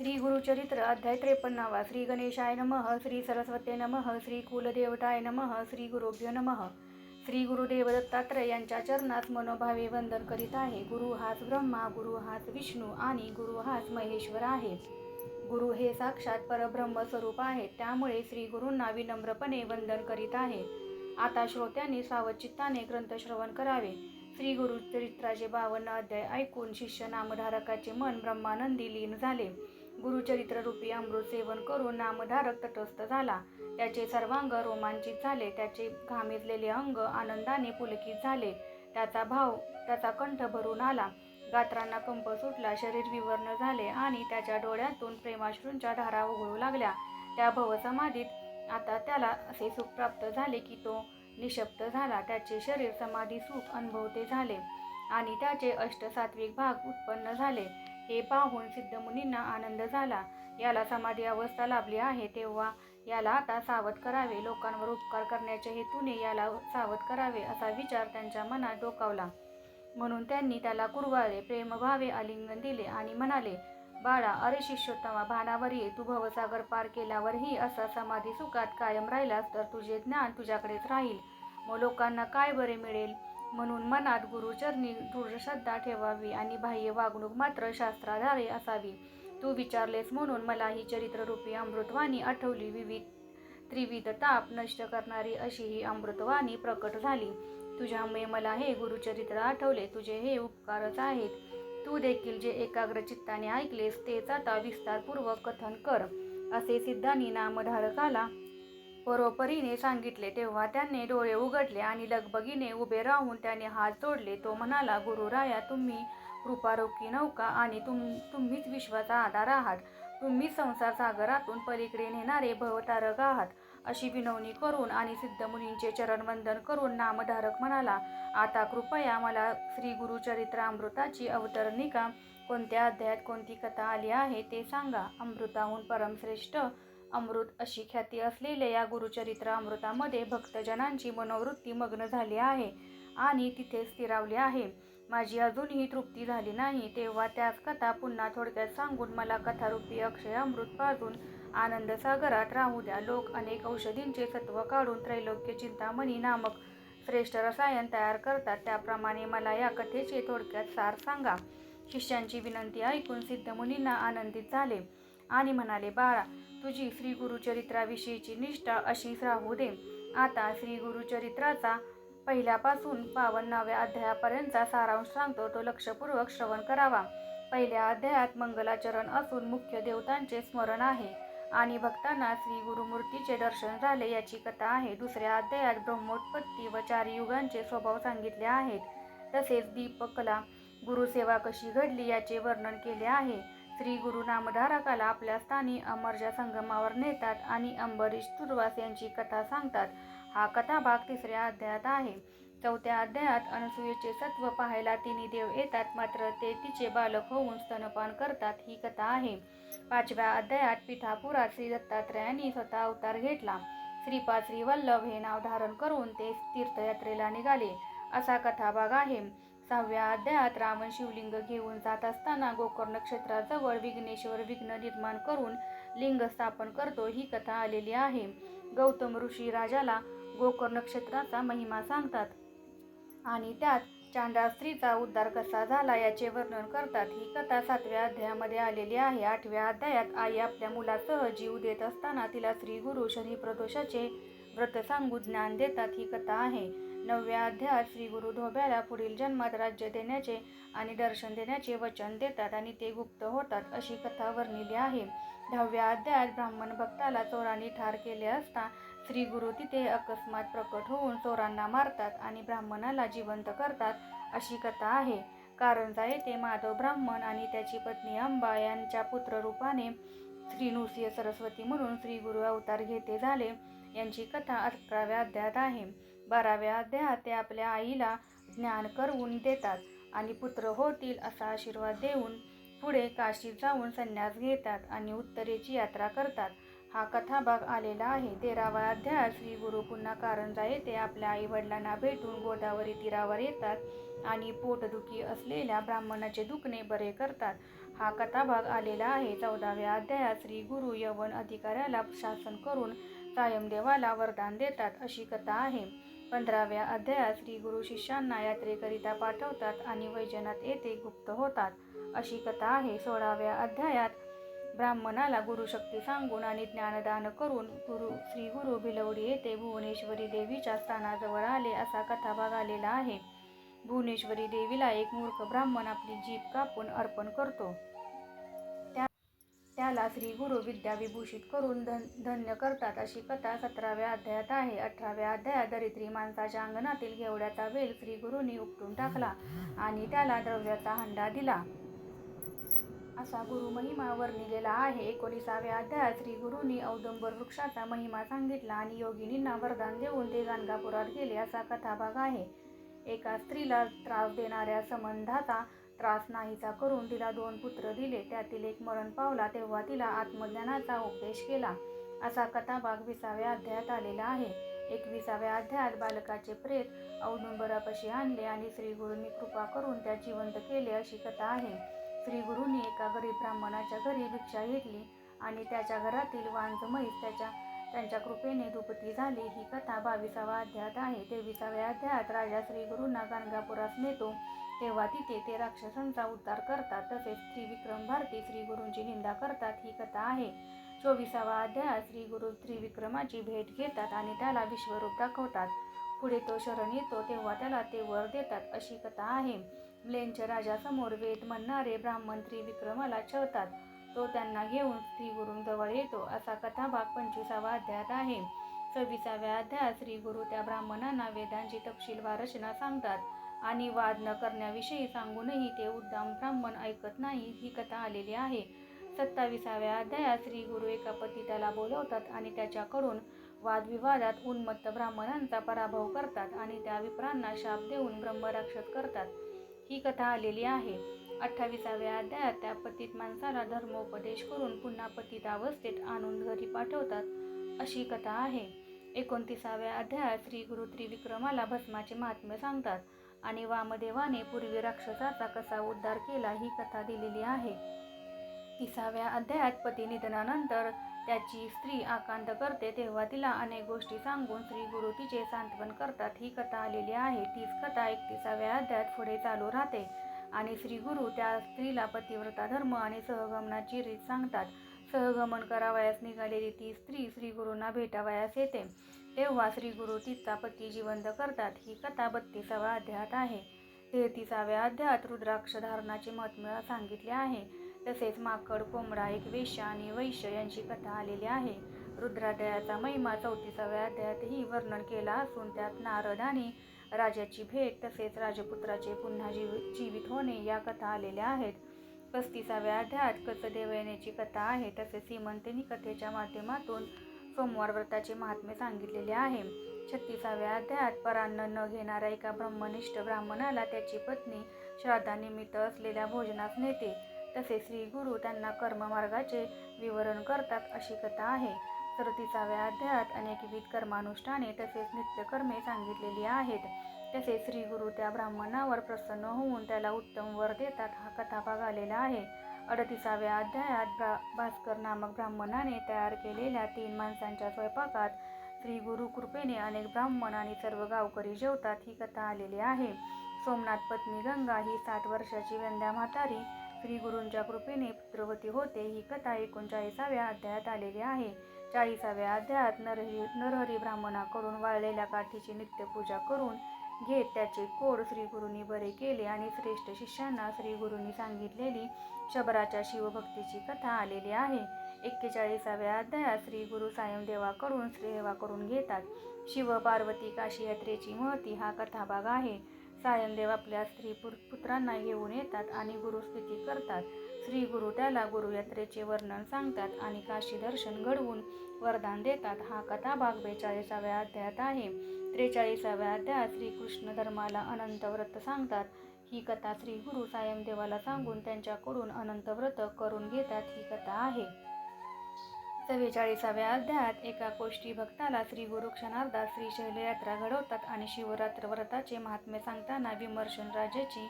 श्री गुरुचरित्र अध्याय त्रेपन्नावा. श्री गणेशाय नमः श्री सरस्वते नमः श्री कुलदेवताय नमः श्री गुरुभ्यो नमः. श्री गुरुदेव दत्तात्रय यांच्या चरणात मनोभावे वंदन करीत आहे. गुरु हाच ब्रह्मा गुरु हाच विष्णू आणि गुरु हाच महेश्वर आहे. गुरु हे साक्षात परब्रह्म स्वरूप आहेत त्यामुळे श्री गुरूंना विनम्रपणे वंदन करीत आहे. आता श्रोत्यांनी सावचित्ताने ग्रंथ श्रवण करावे. श्री गुरु चरित्राचे बावन्न अध्याय ऐकून शिष्य नामधारकाचे मन ब्रह्मानंदी लीन झाले. गुरुचरित्र रूपी अमृत सेवन करून नामधारक तटस्थ झाला. त्याचे सर्वांग रोमांचित झाले. त्याचे घामिजलेले अंग आनंदाने पुलकित झाले. त्याचा भाव त्याचा कंठ भरून आला. गात्रांना कंप सुटला. शरीर विवर्ण झाले आणि त्याच्या डोळ्यातून प्रेमाश्रूंच्या धारा उघडू लागल्या. त्या भवसमाधीत आता त्याला असे सुख प्राप्त झाले की तो निशब्द झाला. त्याचे शरीर समाधी सुख अनुभवते झाले आणि त्याचे अष्टसात्विक भाग उत्पन्न झाले. हे पाहून सिद्धमुनींना आनंद झाला. याला समाधी अवस्था लाभली आहे तेव्हा याला आता सावध करावे लोकांवर उपकार करण्याच्या हेतूने याला सावध करावे असा विचार त्यांच्या मनात डोकावला. म्हणून त्यांनी त्याला कुरवाळे प्रेमभावे आलिंगन दिले आणि म्हणाले बाळा अरे शिष्योत्तमा भानावर ये. तू भवसागर पार केल्यावरही असा समाधी सुखात कायम राहिलास तर तुझे ज्ञान तुझ्याकडेच राहील. मग लोकांना काय बरे मिळेल? म्हणून मनात गुरुचरणी दृढ श्रद्धा ठेवावी आणि बाह्य वागणूक मात्र शास्त्राधारे असावी. तू विचारलेस म्हणून मला ही चरित्ररूपी अमृतवाणी आठवली. विविध त्रिविध ताप नष्ट करणारी अशी ही अमृतवाणी प्रकट झाली. तुझ्यामुळे मला हे गुरुचरित्र आठवले. तुझे हे उपकारच आहेत. तू देखील जे एकाग्र चित्ताने ऐकलेस तेच आता विस्तारपूर्वक कथन कर. असे सिद्धांनी नामधारकाला परोपरीने सांगितले तेव्हा त्याने डोळे उघडले आणि लगबगीने उभे राहून त्याने हात जोडले. तो म्हणाला गुरुराया तुम्ही कृपारोखी नौका आणि तुम तुम्हीच विश्वाचा आधार आहात. तुम्ही संसार सागरातून पलीकडे नेणारे भवतारक आहात. अशी विनवणी करून आणि सिद्धमुनींचे चरणवंदन करून नामधारक म्हणाला आता कृपया मला श्री गुरुचरित्रामृताची अवतरणिका कोणत्या अध्यायात कोणती कथा आली आहे ते सांगा. अमृताहून परमश्रेष्ठ अमृत अशी ख्याती असलेल्या या गुरुचरित्र अमृतामध्ये भक्तजनांची मनोवृत्ती मग्न झाली आहे आणि तिथे स्थिरावली आहे. माझी अजूनही तृप्ती झाली नाही. तेव्हा त्याच कथा पुन्हा थोडक्यात सांगून मला कथारूपी अक्षय अमृत पाजून आनंदसागरात राहू द्या. लोक अनेक औषधींचे सत्व काढून त्रैलोक्य चिंतामणी नामक श्रेष्ठ रसायन तयार करतात. त्याप्रमाणे मला या कथेचे थोडक्यात सार सांगा. शिष्यांची विनंती ऐकून सिद्धमुनींना आनंदित झाले आणि म्हणाले बाळा तुझी श्री गुरुचरित्राविषयीची निष्ठा अशीच राहू दे. आता श्री गुरुचरित्राचा पहिल्यापासून बावन्नाव्या अध्यायापर्यंतचा सारांश सांगतो. तो लक्षपूर्वक श्रवण करावा. पहिल्या अध्यायात मंगलाचरण असून मुख्य देवतांचे स्मरण आहे आणि भक्तांना श्री गुरुमूर्तीचे दर्शन झाले याची कथा आहे. दुसऱ्या अध्यायात ब्रह्मोत्पत्ती व चार युगांचे स्वभाव सांगितले आहेत. तसेच दीपकला गुरुसेवा कशी घडली याचे वर्णन केले आहे. श्री गुरु नामधारकाला आपल्या स्थानी अमरच्या संगमावर नेतात आणि अंबरीश तुर्वास यांची कथा सांगतात. हा कथाभाग तिसऱ्या अध्यायात आहे. चौथ्या अध्यायात अनसुयेचे सत्व पाहायला तिन्ही देव येतात मात्र ते तिचे बालक होऊन स्तनपान करतात ही कथा आहे. पाचव्या अध्यायात पिठापुरात श्री दत्तात्रयांनी स्वतः अवतार घेतला. श्रीपाद श्री वल्लभ हे नाव धारण करून ते तीर्थयात्रेला निघाले. असा कथाभाग आहे. सहाव्या अध्यायात रावण शिवलिंग घेऊन जात असताना गोकर्ण क्षेत्राजवळ विघ्नेश्वर विघ्न निर्माण करून लिंग स्थापन करतो ही कथा आलेली आहे. गौतम ऋषी राजाला गोकर्ण क्षेत्राचा महिमा सांगतात आणि त्यात चांडा स्त्रीचा उद्धार कसा झाला याचे वर्णन करतात. ही कथा सातव्या अध्यायामध्ये आलेली आहे. आठव्या अध्यायात आई आपल्या मुलासह जीव देत असताना तिला श्री गुरु शनी प्रदोषाचे व्रत सांगू ज्ञान देतात. ही कथा आहे. नवव्या अध्यायात श्री गुरु धोब्याला पुढील जन्मात राज्य देण्याचे आणि दर्शन देण्याचे वचन देतात आणि ते गुप्त होतात अशी कथा वर्णिली आहे. दहाव्या अध्यायात ब्राह्मण भक्ताला चोरांनी ठार केले असता श्री गुरु तिथे अकस्मात प्रकट होऊन चोरांना मारतात आणि ब्राह्मणाला जिवंत करतात अशी कथा आहे. कारंजा येथे माधव ब्राह्मण आणि त्याची पत्नी अंबा यांच्या पुत्ररूपाने श्री नृसिंह सरस्वती म्हणून श्री गुरु अवतार घेते झाले. यांची कथा अकराव्या अध्यायात आहे. बाराव्या अध्यायात ते आपल्या आईला ज्ञान करवून देतात आणि पुत्र होतील असा आशीर्वाद देऊन पुढे काशी जाऊन संन्यास घेतात आणि उत्तरेची यात्रा करतात. हा कथाभाग आलेला आहे. तेराव्या अध्यायात श्री गुरु पुन्हा कारंजा येथे आपल्या आई वडिलांना भेटून गोदावरी तीरावर येतात आणि पोटदुखी असलेल्या ब्राह्मणाचे दुखणे बरे करतात. हा कथाभाग आलेला आहे. चौदाव्या अध्यायात श्री गुरु यवन अधिकाऱ्याला शासन करून सायमदेवाला वरदान देतात अशी कथा आहे. पंधराव्या अध्यायात श्री गुरु शिष्यांना यात्रेकरिता पाठवतात आणि वैजनाथ येथे गुप्त होतात. अशी कथा आहे. सोळाव्या अध्यायात ब्राह्मणाला गुरुशक्ती सांगून आणि ज्ञानदान करून गुरु श्री गुरु भिलवडी येथे भुवनेश्वरी देवीच्या स्थानाजवळ आले असा कथाभाग आलेला आहे. भुवनेश्वरी देवीला एक मूर्ख ब्राह्मण आपली जीभ कापून अर्पण करतो. त्याला श्रीगुरु विद्याविभूषित विद्या विभूषित करून धन धन्य करतात अशी कथा सतराव्या अध्यायात आहे. अठराव्या अध्यायात दरिद्री माणसाच्या अंगणातील घेवड्याचा वेल श्रीगुरूंनी उपटून टाकला आणि त्याला द्रव्याचा हंडा दिला. असा गुरु महिमा वर्णिलेला आहे. एकोणीसाव्या अध्यायात श्री गुरुनी औदंबर वृक्षाचा महिमा सांगितला आणि योगिनींना वरदान देऊन ते गाणगापुरात गेले असा कथाभाग आहे. एका स्त्रीला त्रास देणाऱ्या संबंधाचा त्रास नाहीसा करून तिला दोन पुत्र दिले. त्यातील एक मरण पावला तेव्हा तिला आत्मज्ञानाचा उपदेश केला. असा कथाभाग विसाव्या अध्यायात आलेला आहे. एकविसाव्या अध्यायात बालकाचे प्रेत औदुंबरापाशी आणले आणि श्रीगुरूंनी कृपा करून त्या जिवंत केले अशी कथा आहे. श्रीगुरूंनी एका गरीब ब्राह्मणाच्या घरी भिक्षा घेतली आणि त्याच्या घरातील वांज म्हैस त्याच्या त्यांच्या कृपेने दुपती झाली. ही कथा बावीसावा अध्यायात आहे. तेविसाव्या अध्यायात राजा श्री गुरूंना गाणगापुरात नेतो. तेव्हा तिथे ते राक्षसांचा उद्धार करतात. तसेच त्रिविक्रम भारती श्री गुरूंची निंदा करतात. ही कथा आहे. चोवीसावा अध्यायात श्री गुरु त्रिविक्रमाची भेट घेतात आणि त्याला विश्वरूप दाखवतात. पुढे तो शरण येतो तेव्हा त्याला ते वर देतात. अशी कथा आहे. म्लेंच राजासमोर वेद म्हणणारे ब्राह्मण त्रिविक्रमाला छळतात. तो त्यांना घेऊन श्रीगुरूंजवळ येतो. असा कथाभाग पंचवीसावा अध्यायात आहे. सव्वीसाव्या अध्यायात श्री गुरु त्या ब्राह्मणांना वेदांची तपशीलवार रचना सांगतात. आणि वाद न करण्याविषयी सांगूनही ते उद्दाम ब्राह्मण ऐकत नाही ही कथा आलेली आहे. सत्ताविसाव्या अध्यायात श्री गुरु एका पतिताला बोलवतात आणि त्याच्याकडून वादविवादात उन्मत्त ब्राह्मणांचा पराभव करतात आणि त्या विप्रांना शाप देऊन ब्रह्मराक्षस करतात. ही कथा आलेली आहे. अठ्ठावीसाव्या अध्यायात त्या पतित माणसाला धर्मोपदेश करून पुन्हा पतित अवस्थेत आणून घरी पाठवतात. अशी कथा आहे. एकोणतीसाव्या अध्यायात श्री गुरु त्रिविक्रमाला भस्माचे महात्म्य सांगतात. आणि वामदेवाने पूर्वी राक्षसाचा कसा उद्धार केला ही कथा दिलेली आहे. तिसाव्या अध्यायात पती निधनानंतर त्याची स्त्री आकांत करते तेव्हा तिला अनेक गोष्टी सांगून श्री गुरु तिचे सांत्वन करतात. ही कथा आलेली आहे. तीच कथा एकतीसाव्या अध्यायात पुढे चालू राहते आणि श्री गुरु त्या स्त्रीला पतिव्रता धर्म आणि सहगमनाची रीत सांगतात. सहगमन करावयास निघालेली ती स्त्री श्री गुरूंना भेटावयास येते. तेव्हा श्री गुरु तिचा पती जिवंत करतात. ही कथा बत्तीसाव्या अध्यायात आहे. तेहतीसाव्या अध्यायात रुद्राक्ष धारणाचे महत्त्व सांगितले आहे. तसेच माकड कोंबडा एक वेश्या आणि वैश्य यांची कथा आलेली आहे. रुद्राध्यायाचा महिमा चौतीसाव्या अध्यायातही वर्णन केला असून त्यात नारद आणि राजाची भेट तसेच राजपुत्राचे पुन्हा जीव जीवित होणे या कथा आलेल्या आहेत. पस्तीसाव्या अध्यायात कचदेव येण्याची कथा आहे. तसेच सीमंतिनी कथेच्या माध्यमातून सोमवार व्रताचे महात्म्य सांगितलेले आहे. छत्तीसाव्या अध्यायात परान्न न घेणाऱ्या एका ब्रह्मनिष्ठ ब्राह्मणाला त्याची पत्नी श्राद्धानिमित्त असलेल्या भोजनास नेते. तसेच श्री गुरु त्यांना कर्ममार्गाचे विवरण करतात अशी कथा आहे. सदतीसाव्या अध्यायात अनेकविध कर्मानुष्ठाने तसेच नित्यकर्मे सांगितलेली आहेत. तसेच श्री गुरु त्या ब्राह्मणावर प्रसन्न होऊन त्याला उत्तम वर देतात हा कथाभाग आलेला आहे. अडतीसाव्या अध्यायात भ्रा भास्कर नामक ब्राह्मणाने तयार केलेल्या तीन माणसांच्या स्वयंपाकात श्री गुरु कृपेने अनेक ब्राह्मण आणि सर्व गावकरी जेवतात ही कथा आलेली आहे. सोमनाथ पत्नी गंगा ही साठ वर्षाची वंद्या म्हातारी श्री गुरूंच्या कृपेने पुत्रवती होते ही कथा एकोणचाळीसाव्या अध्यायात आलेली आहे. चाळीसाव्या अध्यायात नरहरी नरहरी ब्राह्मणाकडून वाळलेल्या काठीची नित्यपूजा करून घेत त्याचे कोड श्री गुरूंनी बरे केले आणि श्रेष्ठ शिष्यांना श्री गुरूंनी सांगितलेली शबराच्या शिवभक्तीची कथा आलेली आहे. एक्केचाळीसाव्या अध्यायात श्री गुरु सायमदेवाकडून सेवा करून घेतात. शिव पार्वती काशी यात्रेची महती हा कथाभाग आहे. सायमदेव आपल्या स्त्री पुर पुत्रांना घेऊन येतात आणि गुरुस्थिती करतात. श्री गुरु त्याला गुरुयात्रेचे वर्णन सांगतात आणि काशी दर्शन घडवून वरदान देतात. हा कथाभाग बेचाळीसाव्या अध्यायात आहे. त्रेचाळीसाव्या अध्यायात श्रीकृष्ण धर्माला अनंत व्रत सांगतात. ही कथा श्री गुरु सायमदेवाला सांगून त्यांच्याकडून अनंत व्रत करून घेतात ही कथा आहे. चव्वेचाळीसाव्या अध्यायात एका कोष्टी भक्ताला श्री गुरु क्षणार्धात श्रीशैल यात्रा घडवतात आणि शिवरात्र व्रताचे महात्म्य सांगताना विमर्शन राजाची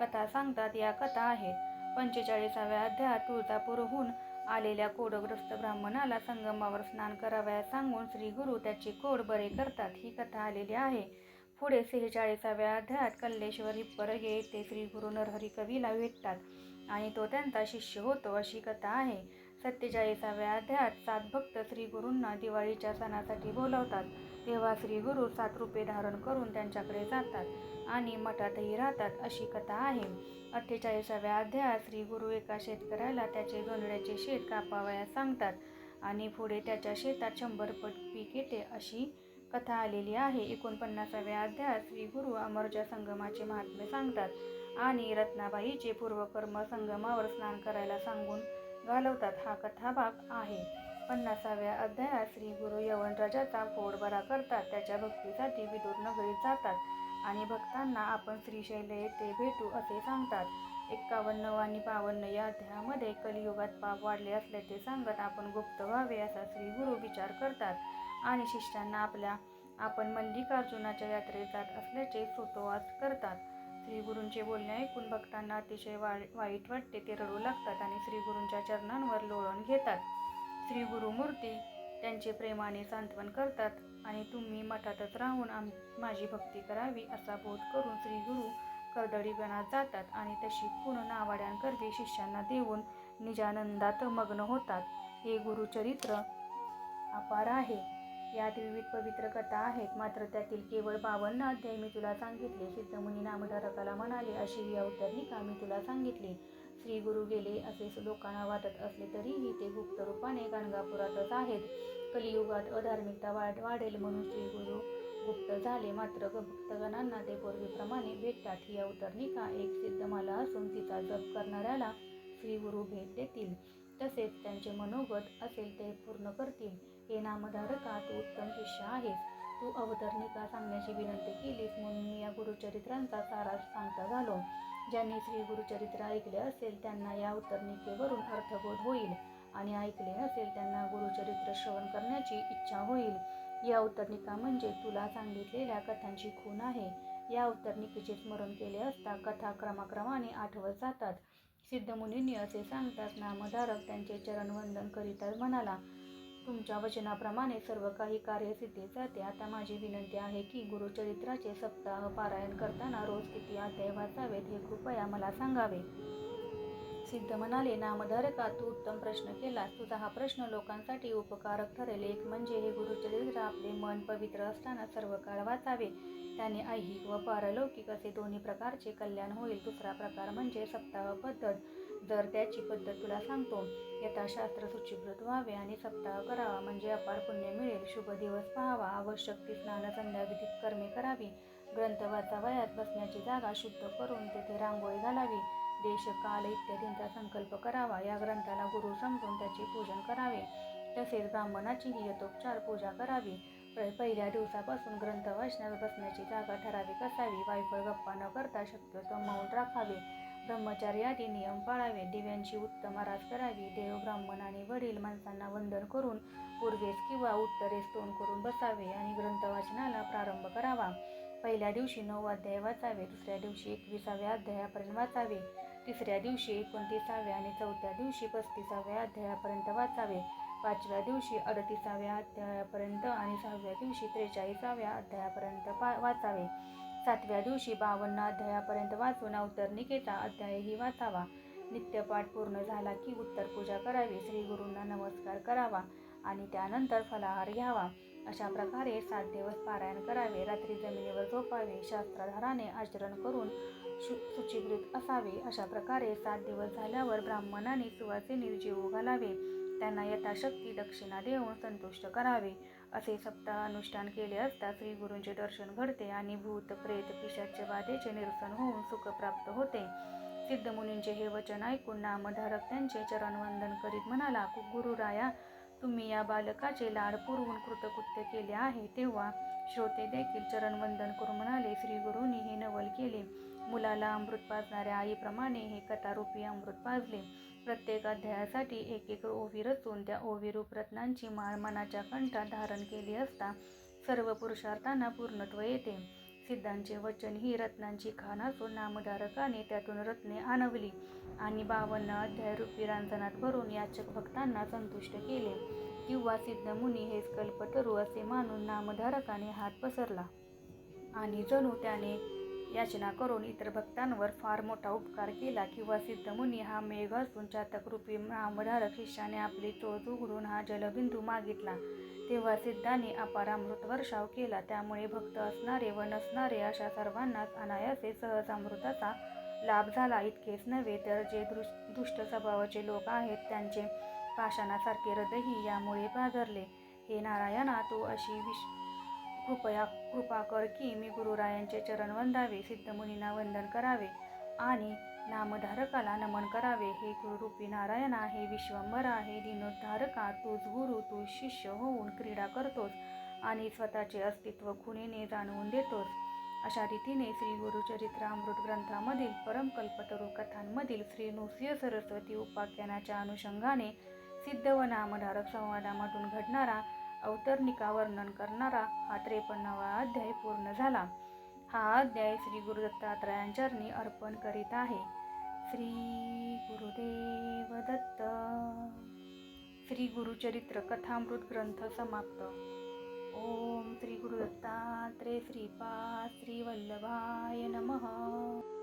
कथा सांगतात. या कथा आहेत. पंचेचाळीसाव्या अध्यायात तुळजापूरहून आलेल्या कोडग्रस्त ब्राह्मणाला संगमावर स्नान करावयास सांगून श्री गुरु त्याची कोड बरे करतात. ही कथा आलेली आहे. पुढे सेहेचाळीसाव्या अध्यायात कल्लेश्वर परगे येते श्री गुरु नरहरी कवीला भेटतात. आणि तो त्यांचा शिष्य होतो अशी कथा आहे. सत्तेचाळीसाव्या अध्यायात सात भक्त श्री गुरूंना दिवाळीच्या सणासाठी बोलावतात. तेव्हा श्री गुरु सात रुपये धारण करून त्यांच्याकडे जातात आणि मठातही राहतात अशी कथा आहे. अठ्ठेचाळीसाव्या अध्यायात श्री गुरु एका शेतकऱ्याला त्याचे जोंधळ्याचे शेत कापावयास सांगतात आणि पुढे त्याच्या शेतात शंभर पट पीक येते अशी कथा आलेली आहे. एकोणपन्नासाव्या अध्यायात श्री गुरु अमरच्या संगमाचे महात्म्य सांगतात आणि रत्नाबाईचे पूर्वकर्म संगमावर स्नान करायला सांगून घालवतात. हा कथाभाग आहे. पन्नासाव्या अध्यायात श्री गुरु यवनराजाचा फोड बरा करतात. त्याच्या भक्तीसाठी विदूर नगरीत जातात आणि भक्तांना आपण श्रीशैल येथे भेटू असे सांगतात. एक्कावन्न आणि बावन्न या अध्यायामध्ये कलियुगात पाप वाढले असल्याचे सांगत आपण गुप्त व्हावे असा श्री गुरु विचार करतात. आणि शिष्यांना आपल्या आपण मल्लिकार्जुनाच्या यात्रेत जात असल्याचे सुतोवास करतात. श्री गुरूंचे बोलणे ऐकून भक्तांना अतिशय वाईट वाटते ते रडू लागतात आणि श्री गुरूंच्या चरणांवर लोळण घेतात. श्री गुरुमूर्ती त्यांचे प्रेमाने सांत्वन करतात आणि तुम्ही मठातच राहून आम माझी भक्ती करावी असा बोध करून श्री गुरु कर्दळीगणात जातात आणि तशी पूर्ण नावाड्यांकरवी शिष्यांना देऊन निजानंदात मग्न होतात. हे गुरुचरित्र अपार आहे. यात विविध पवित्र कथा आहेत. मात्र त्यातील केवळ बावन्न अध्याय मी तुला सांगितले. सिद्धमुनी नामधारकाला म्हणाले अशी ही अवतरणिका मी तुला सांगितली? श्री गुरु गेले असे लोकांना वाटत असले तरीही ते गुप्त रूपाने गाणगापुरातच आहेत. कलियुगात अधार्मिकता वाढ वाढेल म्हणून श्री गुरु गुप्त झाले. मात्र भक्तगणांना ते पूर्वीप्रमाणे भेटतात. ही अवतरणिका एक सिद्धमाला असून तिचा जप करणाऱ्याला श्री गुरु भेट देतील. तसेच त्यांचे मनोगत असेल ते पूर्ण करतील. हे नामधारका तू उत्तम शिष्य आहेस तू अवतरणिका सांगण्याची विनंती केलीस म्हणून मी या गुरुचरित्रांचा सारांश सांगता झालो. ज्यांनी श्री गुरुचरित्र ऐकले असेल त्यांना या अवतरणिकेवरून अर्थबोध होईल आणि ऐकले नसेल त्यांना गुरुचरित्र श्रवण करण्याची इच्छा होईल. या अवतरणिका म्हणजे तुला सांगितलेल्या कथांची खूण आहे. या अवतरणिकेचे स्मरण केले असता कथा क्रमाक्रमाने आठवत जातात. सिद्धमुनींनी असे सांगतात नामधारक त्यांचे चरणवंदन करीतच म्हणाला तुमच्या वचनाप्रमाणे सर्व काही कार्य सिद्धीत जाते. आता माझी विनंती आहे की गुरुचरित्राचे सप्ताह पारायण करताना रोज किती अध्याय वाचावेत हे कृपया मला सांगावे. सिद्ध म्हणाले नामधारका तू उत्तम प्रश्न केलास. तुझा हा प्रश्न लोकांसाठी उपकारक ठरेल. एक म्हणजे हे गुरुचरित्र आपले मन पवित्र असताना सर्व काळ वाचावे. त्याने ऐहिक व पारलौकिक असे दोन्ही प्रकारचे कल्याण होईल. दुसरा प्रकार म्हणजे सप्ताह पद्धत. जर त्याची पद्धत तुला सांगतो. यथाशास्त्र सूचीकृत व्हावे आणि सप्ताह करावा म्हणजे अपार पुण्य मिळेल. शुभ दिवस पाहावा. आवश्यक ती स्नान संध्याविधिक कर्मे करावी. ग्रंथ वाचावयात बसण्याची जागा शुद्ध करून तेथे रांगोळी घालावी. देश काल इत्यादींचा संकल्प करावा. या ग्रंथाला गुरु समजून त्याचे पूजन करावे. तसेच ब्राह्मणाचीही यथोपचार पूजा करावी. पहिल्या दिवसापासून ग्रंथ वाचण्यास बसण्याची जागा ठराविक असावी. वायफळ गप्पा न करता शक्यतो मौन राखावे. ब्रह्मचार्य आदी नियम पाळावे. दिव्यांची उत्तम आरास करावी. देव ब्राह्मण आणि वडील माणसांना वंदन करून पूर्वेस किंवा उत्तरेस तोंड करून बसावे आणि ग्रंथ वाचनाला प्रारंभ करावा. पहिल्या दिवशी नऊ अध्याय वाचावे दुसऱ्या दिवशी एकविसाव्या अध्यायापर्यंत वाचावे तिसऱ्या दिवशी एकोणतीसाव्या आणि चौथ्या दिवशी पस्तीसाव्या अध्यायापर्यंत वाचावे पाचव्या दिवशी अडतीसाव्या अध्यायापर्यंत आणि सहाव्या दिवशी त्रेचाळीसाव्या अध्यायापर्यंत पा वाचावे. सातव्या दिवशी बावन्न अध्यायापर्यंत वाचून अवतरणिकेचा अध्यायही वाचावा. नित्यपाठ पूर्ण झाला की उत्तर पूजा करावी श्री गुरूंना नमस्कार करावा आणि त्यानंतर फलाहार घ्यावा. अशा प्रकारे सात दिवस पारायण करावे रात्री जमिनीवर झोपावे शास्त्राधाराने आचरण करून शु शुचिकृत असावे. अशा प्रकारे सात दिवस झाल्यावर ब्राह्मणाने सुवासिनी जेवू घालावे. त्यांना यथाशक्ती दक्षिणा देऊन संतुष्ट करावे. असे सप्ताह अनुष्ठान केले असता श्री गुरूंचे दर्शन घडते आणि भूत प्रेत पिशाच्या बाधेचे निरसन होऊन सुख प्राप्त होते. सिद्धमुनींचे हे वचन ऐकून नामधारक त्यांचे चरणवंदन करीत म्हणाला गुरुराया तुम्ही या बालकाचे लाड पुरवून कृतकृत्य केले आहे तेव्हा श्रोते देखील चरणवंदन करून म्हणाले श्री गुरूंनी हे नवल केले. मुलाला अमृत पाजणाऱ्या आईप्रमाणे हे कथारूपी अमृत पाजले. प्रत्येक अध्यायासाठी एक एक ओवी रचून त्या ओवीरूप रत्नांची माळ मनाच्या कंठात धारण केली असता सर्व पुरुषार्थांना पूर्णत्व येते. सिद्धांचे वचन ही रत्नांची खाण असून नामधारकाने त्यातून रत्ने आणवली आणि बावन्न अध्याय रूपी रांजणात भरून याचक भक्तांना संतुष्ट केले. किंवा सिद्धमुनी हेच कल्पतरू असे मानून नामधारकाने हात पसरला. आणि जणू त्याने याचना करून इतर भक्तांवर फार मोठा उपकार केला किंवा सिद्धमुनी हा मेघ असून चातक रूपी शिष्याने आपली चोच उघडून हा जलबिंदू मागितला. तेव्हा सिद्धाने अपार अमृत वर्षाव केला. त्यामुळे भक्त असणारे व नसणारे अशा सर्वांनाच अनायासे सहज अमृताचा लाभ झाला. इतकेच नव्हे तर जे दृश दुष्ट स्वभावाचे लोक आहेत त्यांचे पाषाणासारखे हृदयही यामुळे पाझरले. हे नारायणा तू अशी विश कृपया कृपा कर की मी गुरुरायांचे चरण वंदावे सिद्धमुनींना वंदन करावे आणि नामधारकाला नमन करावे. हे गुरुरूपी नारायण आहे विश्वंभर आहे दिनोद्धारका तूच गुरु तू शिष्य होऊन क्रीडा करतोस आणि स्वतःचे अस्तित्व खुणेने जाणवून देतोस. अशा रीतीने श्री गुरुचरित्रामृत ग्रंथामधील परमकल्पतरू कथांमधील श्री नृसिंह सरस्वती उपाख्यानाच्या अनुषंगाने सिद्ध व नामधारक संवादामधून घडणारा अवतरणिका वर्णन करणारा हा त्रेपन्नावा अध्याय पूर्ण झाला. हा अध्याय श्री गुरु दत्तात्रयांचरणी अर्पण करीत आहे. श्री गुरुदेव दत्त श्री गुरुचरित्र कथामृत ग्रंथ समाप्त. ओम श्री गुरुदत्तात्रे श्रीपाद श्री वल्लभाय नमः.